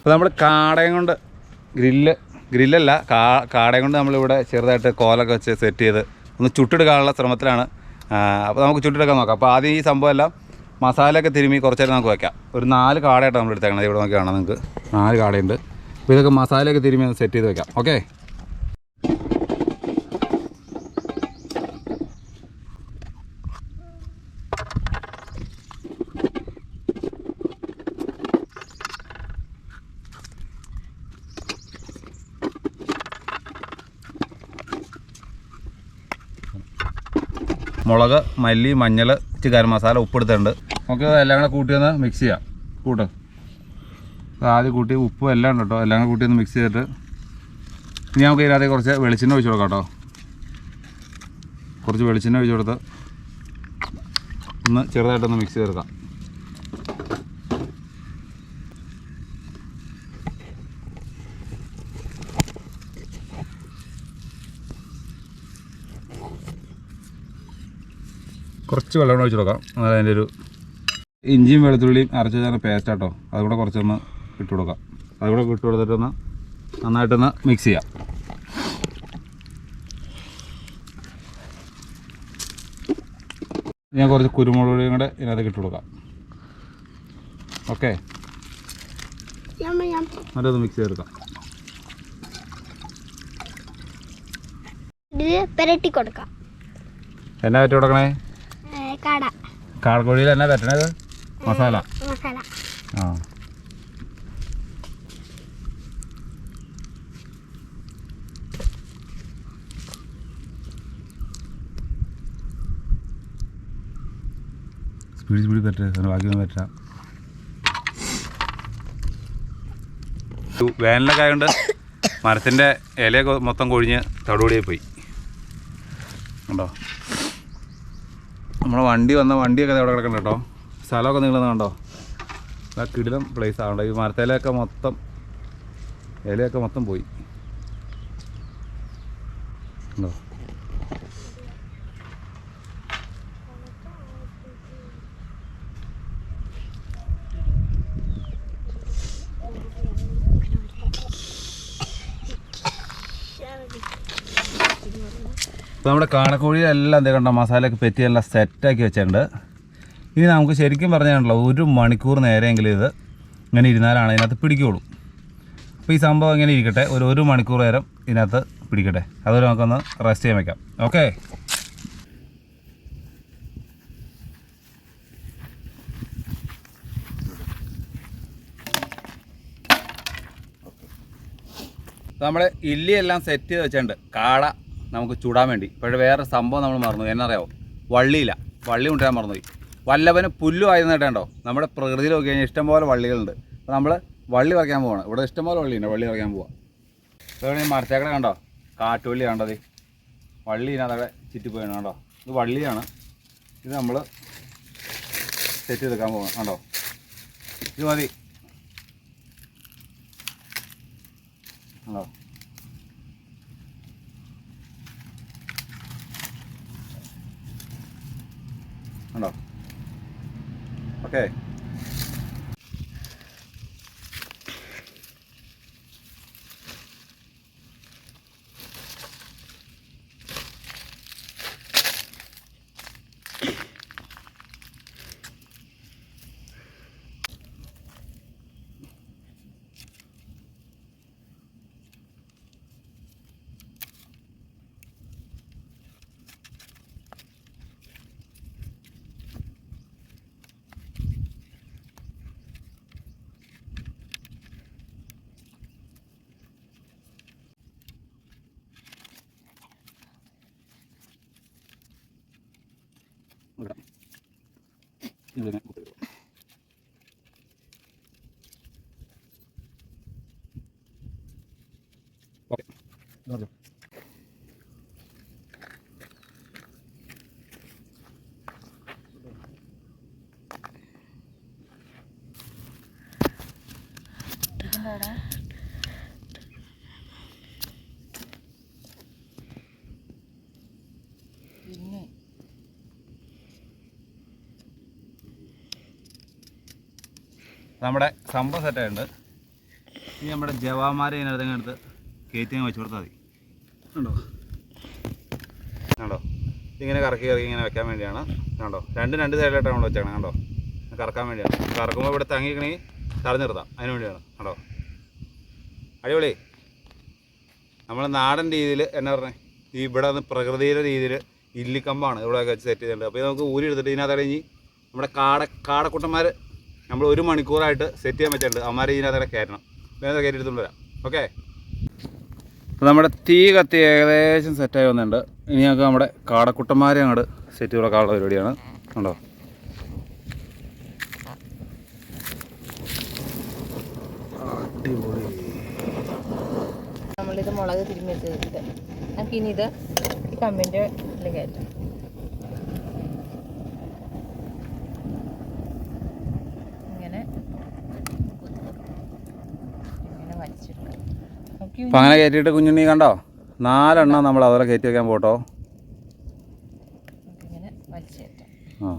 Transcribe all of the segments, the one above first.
അപ്പോൾ നമ്മൾ കാടയും കൊണ്ട് ഗ്രില്ല് ഗ്രില്ലല്ല കാ കാടയും കൊണ്ട് നമ്മളിവിടെ ചെറുതായിട്ട് കോലൊക്കെ വെച്ച് സെറ്റ് ചെയ്ത് ഒന്ന് ചുട്ടെടുക്കാനുള്ള ശ്രമത്തിലാണ്. അപ്പോൾ നമുക്ക് ചുട്ടെടുക്കാൻ നോക്കാം. അപ്പോൾ ആദ്യം ഈ സംഭവം എല്ലാം മസാലയൊക്കെ തിരുമ്മി കുറച്ചേരം നമുക്ക് വയ്ക്കാം ഒരു നാല് കാടയായിട്ട് നമ്മൾ എടുത്തേക്കണം ഇവിടെ നോക്കി കാണാം നിങ്ങൾക്ക്? നാല് കാടയുണ്ട്. അപ്പോൾ ഇതൊക്കെ മസാലയൊക്കെ തിരുമ്മി ഒന്ന് സെറ്റ് ചെയ്ത് വെക്കാം. ഓക്കെ? മുളക് മല്ലി മഞ്ഞൾ ഗരം മസാല ഉപ്പെടുത്തിട്ടുണ്ട് നമുക്ക് എല്ലാം കൂടെ കൂട്ടി ഒന്ന് മിക്സ് ചെയ്യാം. കൂട്ട്? ആദ്യം കൂട്ടി ഉപ്പും എല്ലാം ഉണ്ട് കേട്ടോ. എല്ലാം കൂടെ കൂട്ടി ഒന്ന് മിക്സ് ചെയ്തിട്ട് ഇനി നമുക്ക് ഇതിനകത്ത് കുറച്ച് വെളിച്ചെണ്ണ ഒഴിച്ച് കൊടുക്കാം കേട്ടോ. കുറച്ച് വെളിച്ചെണ്ണ ഒഴിച്ച് കൊടുത്ത് ഒന്ന് ചെറുതായിട്ടൊന്ന് മിക്സ് ചെയ്തെടുക്കാം. കുറച്ച് വെള്ളം ഒഴിച്ച് കൊടുക്കാം. അതായത് അതിന്റെ ഒരു ഇഞ്ചിയും വെളുത്തുള്ളിയും അരച്ച് ചേർന്ന പേസ്റ്റ് ആട്ടോ അതുകൂടെ കുറച്ചൊന്ന് ഇട്ട് കൊടുക്കാം. അതുകൂടെ ഇട്ട് കൊടുത്തിട്ടൊന്ന് നന്നായിട്ടൊന്ന് മിക്സ് ചെയ്യാം. ഞാൻ കുറച്ച് കുരുമുളക് പൊടിയും കൂടെ ഇതിനകത്ത് ഇട്ട് കൊടുക്കാം. ഓക്കെ. നല്ലത് മിക്സ് ചെയ്തെടുക്കാം. പെരട്ടി കൊടുക്കാം. എന്നാ പറ്റി കൊടുക്കണേ? കാടക്കോഴിയിൽ തന്നെ പറ്റണത്? മസാല. മസാല. ആ. സ്പീഡ് സ്പീഡ് പറ്റുക ബാക്കിയൊന്നും പറ്റാം. വേനലൊക്കെ ആയതുകൊണ്ട് മരത്തിന്റെ ഇലയൊക്കെ മൊത്തം കൊഴിഞ്ഞ് തടോടിയായി പോയി. കണ്ടോ? നമ്മുടെ വണ്ടി വന്ന വണ്ടിയൊക്കെ അവിടെ കിടക്കണ്ട കേട്ടോ. സ്ഥലമൊക്കെ നീളുന്ന കണ്ടോ? ആ കിടിലം പ്ലേസ് ആവണ്ട ഈ മരത്തേലൊക്കെ മൊത്തം ഇലയൊക്കെ മൊത്തം പോയി. ഉണ്ടോ ഇപ്പോൾ നമ്മുടെ കാടക്കോഴിയെല്ലാം എന്തേ കണ്ടോ മസാലയൊക്കെ പെറ്റി എല്ലാം സെറ്റാക്കി വെച്ചിട്ടുണ്ട്. ഇനി നമുക്ക് ശരിക്കും പറഞ്ഞാണല്ലോ ഒരു മണിക്കൂർ നേരമെങ്കിലും ഇത് ഇങ്ങനെ ഇരുന്നാലാണ് ഇതിനകത്ത് പിടിക്കുകയുള്ളൂ അപ്പോൾ ഈ സംഭവം ഇങ്ങനെ ഇരിക്കട്ടെ ഒരു ഒരു മണിക്കൂർ നേരം ഇതിനകത്ത് പിടിക്കട്ടെ. അതുപോലെ നമുക്കൊന്ന് റെസ്റ്റ് ചെയ്യാൻ വയ്ക്കാം ഓക്കെ? നമ്മുടെ ഇല്ലിയെല്ലാം സെറ്റ് ചെയ്ത് വെച്ചിട്ടുണ്ട്. കാട നമുക്ക് ചൂടാൻ വേണ്ടി. പക്ഷേ വേറെ സംഭവം നമ്മൾ മറന്നു എന്നറിയാവോ വള്ളിയില്ല വള്ളി കൊണ്ടുവരാൻ മറന്നുപോയി. വല്ലവന് പുല്ലും ആയിരുന്നിട്ടുണ്ടോ നമ്മുടെ പ്രകൃതിയിൽ നോക്കി കഴിഞ്ഞാൽ ഇഷ്ടംപോലെ വള്ളികളുണ്ട്. അപ്പോൾ നമ്മൾ വള്ളി പറിക്കാൻ പോവാണ്. ഇവിടെ ഇഷ്ടംപോലെ വള്ളിയുണ്ട്. വള്ളി പറിക്കാൻ പോവാം. ഇപ്പോൾ ഈ മരത്തേക്കട കണ്ടോ? കാട്ടുവള്ളി കണ്ടത് വള്ളി ഇതിനകത്ത് ചുറ്റിപ്പോയാണ് കണ്ടോ? ഇത് വള്ളിയാണ്. ഇത് നമ്മൾ സെറ്റ് ചെയ്തെടുക്കാൻ പോകണം കണ്ടോ? ഇത് മതി. കണ്ടോ? നമ്മുടെ സംഭവ സെറ്റ് ഉണ്ട്. ഇനി നമ്മുടെ ജവാന്മാരെ ഇതിനകത്ത് എടുത്ത് കയറ്റി വെച്ച് കൊടുത്താൽ മതി. കണ്ടോ? കണ്ടോ? ഇങ്ങനെ കറക്കി കറക്കി ഇങ്ങനെ വെക്കാൻ വേണ്ടിയാണ്. കണ്ടോ? രണ്ട് രണ്ട് സൈഡിലായിട്ടാണ് നമ്മൾ കണ്ടോ? കറക്കാൻ വേണ്ടിയാണ്. കറക്കുമ്പോൾ ഇവിടെ തങ്ങിക്കണമെങ്കിൽ തടഞ്ഞു അതിന് വേണ്ടിയാണ്. കണ്ടോ? അടിപൊളി. നമ്മൾ നാടൻ രീതിയിൽ എന്നാ പറഞ്ഞേ? ഈ ഇവിടെ നിന്ന് പ്രകൃതിയുടെ രീതിയിൽ ഇല്ലിക്കമ്പാണ് ഇവിടെയൊക്കെ സെറ്റ് ചെയ്തിട്ടുണ്ട്. അപ്പോൾ ഇത് നമുക്ക് ഊരി എടുത്തിട്ട് ഇതിനകത്ത് കഴിഞ്ഞ് നമ്മുടെ കാട കാടക്കുട്ടന്മാർ നമ്മൾ ഒരു മണിക്കൂറായിട്ട് സെറ്റ് ചെയ്യാൻ പറ്റുന്നുണ്ട് അവന്മാരെ ഇതിനകത്ത് കയറ്റണം. ഇതിനകത്ത് കയറ്റി എടുത്തുകൊണ്ട് വരാം. ഓക്കെ അപ്പോൾ നമ്മുടെ തീ കത്തി ഏകദേശം സെറ്റായി വന്നിട്ടുണ്ട്. ഇനി ഞങ്ങൾക്ക് നമ്മുടെ കാടക്കുട്ടന്മാരെ അങ്ങോട്ട് സെറ്റ് കൊടുക്കാനുള്ള പരിപാടിയാണ്. കണ്ടോ അടിപൊളി നമ്മളിത് മുളക് തിരുമ്മി വെച്ചത് നമുക്ക് ഇനി ഇത് ഈ കമ്പിന്റെ ഇതിൽ കയറ്റാം. അപ്പം അങ്ങനെ കയറ്റിയിട്ട് കുഞ്ഞുണ്ണി കണ്ടോ? നാലെണ്ണം നമ്മൾ അതുപോലെ കയറ്റി വെക്കാൻ പോട്ടോ. ആ.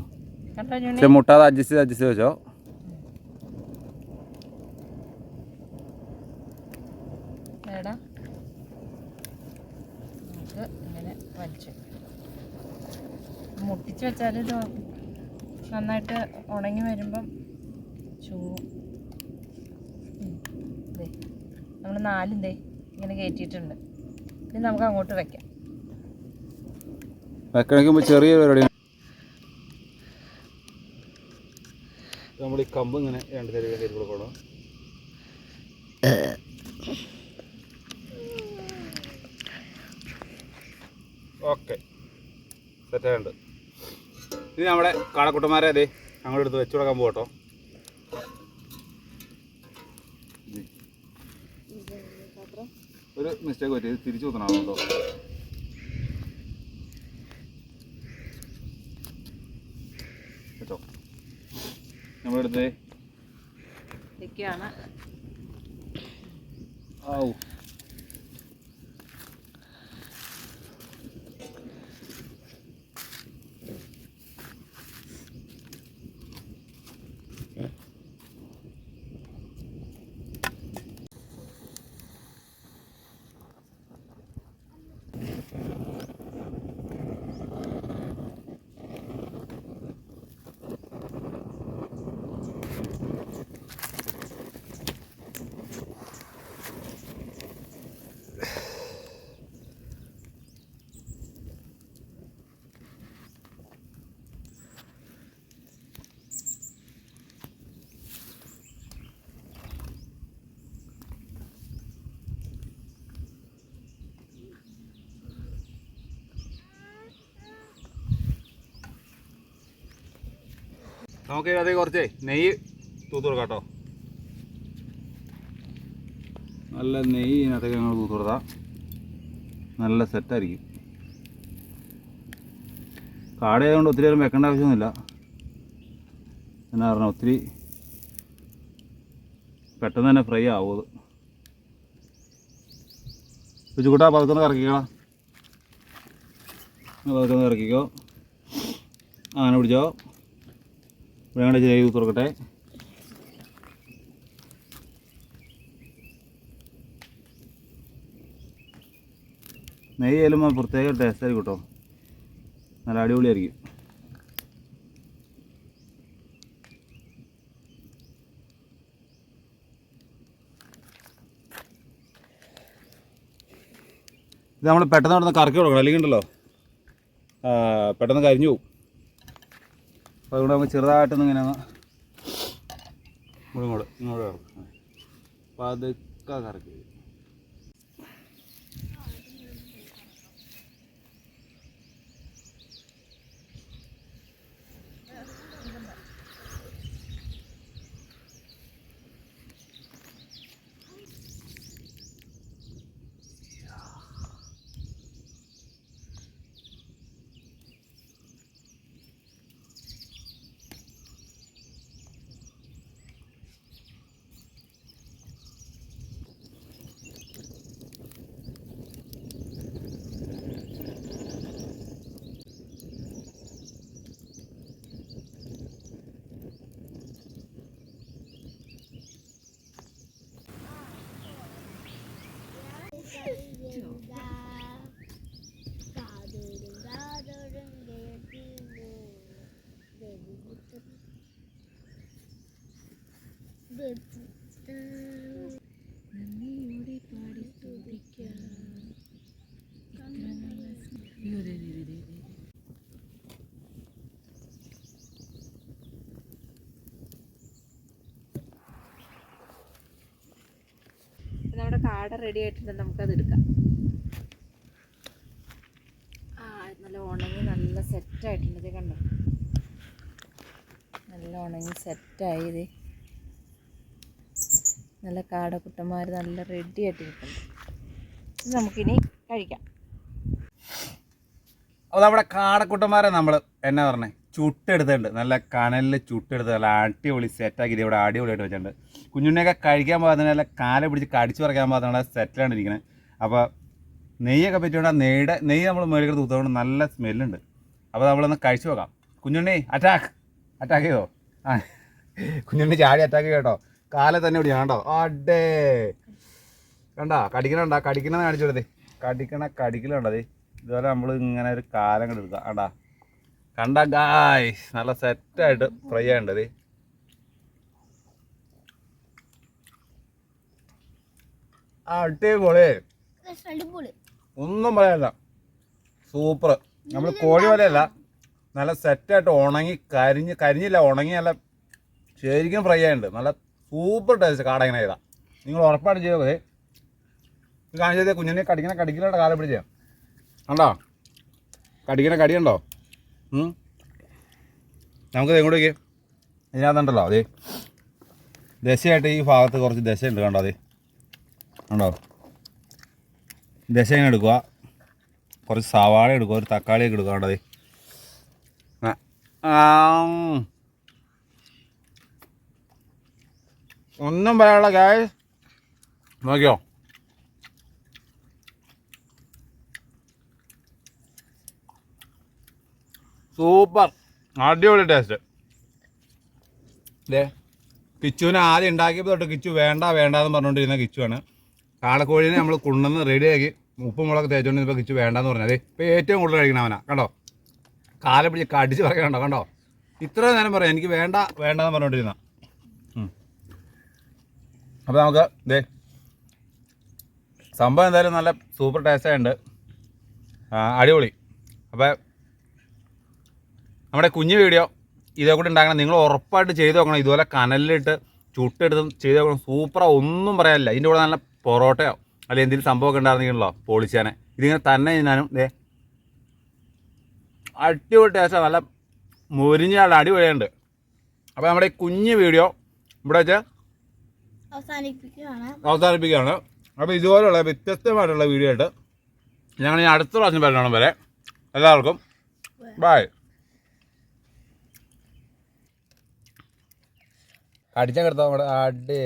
ഞുണ്ണി പക്ഷെ മുട്ടാതെ അഡ്ജസ്റ്റ് ചെയ്ത് അഡ്ജസ്റ്റ് വെച്ചോ എടാ നമുക്ക് ഇങ്ങനെ വലിച്ചു മുട്ടിച്ച് വെച്ചാൽ ഇത് നന്നായിട്ട് ഉണങ്ങി വരുമ്പം ചൂവും നമ്മൾ നാലും ദേ ഇങ്ങനെ കയറ്റിയിട്ടുണ്ട് ഇനി നമുക്ക് അങ്ങോട്ട് വെക്കാം. വെക്കണമെങ്കിൽ ചെറിയ പരിപാടി. നമ്മൾ ഈ കമ്പ് ഇങ്ങനെ രണ്ട് തരി കയറ്റി കൊടുക്കണം ഓക്കെ. സെറ്റായിട്ടുണ്ട്. ഇനി നമ്മുടെ കാടക്കുട്ടന്മാരെ അതെ അങ്ങോട്ട് എടുത്ത് വെച്ചു കൊടുക്കാൻ പോകട്ടോ ഒരു മിസ്റ്റേക്ക് പറ്റി തിരിച്ചു കുത്തണം കേട്ടോ. കേട്ടോ. നമ്മളെടുത്ത് ഇതൊക്കെയാണ്. ഔ. നമുക്ക് അതേ കുറച്ചേ നെയ്യ് തൂത്ത് കൊടുക്കാം കേട്ടോ. നല്ല നെയ്യ് ഇതിനകത്തേക്ക് ഞങ്ങൾ തൂത്ത് നല്ല സെറ്റായിരിക്കും കാടയായതുകൊണ്ട് ഒത്തിരി നേരം വെക്കേണ്ട ആവശ്യമൊന്നുമില്ല. എന്നാ പറഞ്ഞാൽ ഒത്തിരി പെട്ടെന്ന് തന്നെ ഫ്രൈ ആവും അത്. പതുക്കുന്ന കറക്കിക്കളാ പതുക്കുന്ന കറക്കിക്കോ. അങ്ങനെ പിടിച്ചോ. വേണ്ട ചെയ്ത് തുറക്കട്ടെ നെയ്യ് ചെല്ലുമ്പോൾ പ്രത്യേക ടേസ്റ്റ് ആയിരിക്കും കേട്ടോ നല്ല അടിപൊളിയായിരിക്കും. ഇത് നമ്മൾ പെട്ടെന്ന് നടന്ന് കറക്കി കൊടുക്കണം. അല്ലെങ്കിൽ ഉണ്ടല്ലോ? പെട്ടെന്ന് കരിഞ്ഞു പോകും അപ്പോൾ അതുകൊണ്ട് നമുക്ക് ചെറുതായിട്ടൊന്ന് ഇങ്ങനെ ഒന്ന് ഇങ്ങോട്ട് ഇങ്ങോട്ട് ഇറക്കും. പതുക്കെ കറക്കി കാട റെഡി ആയിട്ടുണ്ട് നമുക്കത് എടുക്കാം. ആ നല്ല ഉണങ്ങി നല്ല സെറ്റ് ആയിട്ടുണ്ട് ഇത് കണ്ടോ? നല്ല ഉണങ്ങി സെറ്റായി ഇത്. നല്ല കാടക്കുട്ടന്മാർ നല്ല റെഡി ആയിട്ട് നിൽക്കുന്നുണ്ട് ഇത് നമുക്കിനി കഴിക്കാം. അപ്പോൾ നമ്മുടെ കാടക്കുട്ടന്മാരെ നമ്മൾ എന്നാ പറഞ്ഞേ? ചുട്ടെടുത്തിട്ടുണ്ട്. നല്ല കനലിൽ ചുട്ടെടുത്ത് നല്ല അടിപൊളി സെറ്റാക്കി ഇവിടെ അടിപൊളിയായിട്ട് വെച്ചിട്ടുണ്ട്. കുഞ്ഞുണ്ണിയൊക്കെ കഴിക്കാൻ പോകാതെ കാല പിടിച്ച് കടിച്ചു പറിക്കാൻ പോകാതെ സെറ്റിലാണ് ഇരിക്കുന്നത് അപ്പോൾ നെയ്യൊക്കെ പറ്റിയോണ്ട് നെയ്യുടെ നെയ്യ് നമ്മൾ മേടിക്കുന്ന തൂത്തുകൊണ്ട് നല്ല സ്മെല്ലുണ്ട് അപ്പോൾ നമ്മളൊന്ന് കഴിച്ചു നോക്കാം. കുഞ്ഞുണ്ണി അറ്റാക്ക് അറ്റാക്ക് ചെയ്തോ? ആ കുഞ്ഞുണ്ണി ചാടി അറ്റാക്ക് കേട്ടോ കാലെ തന്നെ ഇവിടെ കണ്ടോ? അടേ. കണ്ടാ? കടിക്കണണ്ടാ? കടിക്കണ കാണിച്ചു കൊടുത്തേ കടിക്കണ കടിക്കലുണ്ടതേ ഇതുപോലെ നമ്മൾ ഇങ്ങനെ ഒരു കാലം കണ്ട്? എടുക്കാം കണ്ടാ ഗായ് നല്ല സെറ്റായിട്ട് ഫ്രൈ ചെയ്യേണ്ടത് അടിപൊളി. ഒന്നും പറയാനില്ല. സൂപ്പർ. നമ്മൾ കോഴി പോലെയല്ല നല്ല സെറ്റായിട്ട് ഉണങ്ങി കരിഞ്ഞ് കരിഞ്ഞില്ല ഉണങ്ങി നല്ല ശരിക്കും ഫ്രൈ ആയിട്ടുണ്ട്. നല്ല സൂപ്പർ ടേസ്റ്റ് കാടങ്ങനെ ചെയ്താൽ നിങ്ങൾ ഉറപ്പായിട്ട് ചെയ്തത് ഇത് കാണിച്ചത് കുഞ്ഞിനെ കടിക്കണ കടിക്കലുണ്ട് കാലം പിടിച്ച കണ്ടോ? കടിക്കണ കടിയുണ്ടോ. നമുക്കത് എങ്ങോട്ട് വയ്ക്കാം ഇതിനകത്തുണ്ടല്ലോ അതെ ദശയായിട്ട് ഈ ഭാഗത്ത് കുറച്ച് ദശയുണ്ട് കണ്ടോ അതെ ഉണ്ടോ ദശ എടുക്കുക. കുറച്ച് സവാള എടുക്കുക ഒരു തക്കാളി ഒക്കെ എടുക്കുക അതെ ഒന്നും പറയാനുള്ള ഗായ് നോക്കിയോ? സൂപ്പർ. അടിപൊളി ടേസ്റ്റ് ദേ കിച്ചുവിനെ ആദ്യം ഉണ്ടാക്കിയപ്പോൾ തൊട്ട് കിച്ചു വേണ്ട വേണ്ട എന്ന് പറഞ്ഞുകൊണ്ടിരുന്ന കിച്ചുവാണ്. കാളക്കോഴിനെ നമ്മൾ കൊണ്ടുവന്ന് റെഡിയാക്കി ഉപ്പും മുളക് തേച്ചുകൊണ്ട് ഇപ്പോൾ കിച്ചു വേണ്ടെന്ന് പറഞ്ഞത്. ഇപ്പോൾ ഏറ്റവും കൂടുതൽ കഴിക്കണം അവനാ കണ്ടോ? കാല പിടിച്ച് കടിച്ച് പറയണ്ടോ കണ്ടോ ഇത്ര നേരം പറയാം എനിക്ക് വേണ്ട വേണ്ടെന്ന് പറഞ്ഞുകൊണ്ടിരുന്ന അപ്പോൾ നമുക്ക് ഇതേ സംഭവം എന്തായാലും നല്ല സൂപ്പർ ടേസ്റ്റായുണ്ട് അടിപൊളി. അപ്പോൾ നമ്മുടെ കുഞ്ഞു വീഡിയോ ഇതേ കൂടി ഉണ്ടാക്കണം. നിങ്ങൾ ഉറപ്പായിട്ട് ചെയ്ത് നോക്കണം. ഇതുപോലെ കനലിലിട്ട് ചുട്ടെടുത്തും ചെയ്ത് നോക്കണം. സൂപ്പറാ. ഒന്നും പറയാനില്ല. ഇതിന്റെ കൂടെ നല്ല പൊറോട്ടയോ അല്ലെങ്കിൽ എന്തെങ്കിലും സംഭവമൊക്കെ ഉണ്ടായിരുന്നെങ്കിലോ പൊളിച്ചാനെ. ഇതിങ്ങനെ തന്നെ ഞാനും ഇതേ അടിപൊളി ടേസ്റ്റാണ് നല്ല മുരിഞ്ഞാൾ അടിപൊളിയുണ്ട്. അപ്പോൾ നമ്മുടെ ഈ കുഞ്ഞു വീഡിയോ ഇവിടെ വെച്ച് അവസാനിപ്പിക്കുകയാണ്. അവസാനിപ്പിക്കുകയാണ്. അപ്പോൾ ഇതുപോലുള്ള വ്യത്യസ്തമായിട്ടുള്ള വീഡിയോ ആയിട്ട് ഞങ്ങൾ ഇനി അടുത്ത പ്രാവശ്യം വരണം വരെ. എല്ലാവർക്കും ബായ് കടിച്ചാൽ കിടത്താം നമ്മുടെ അടേ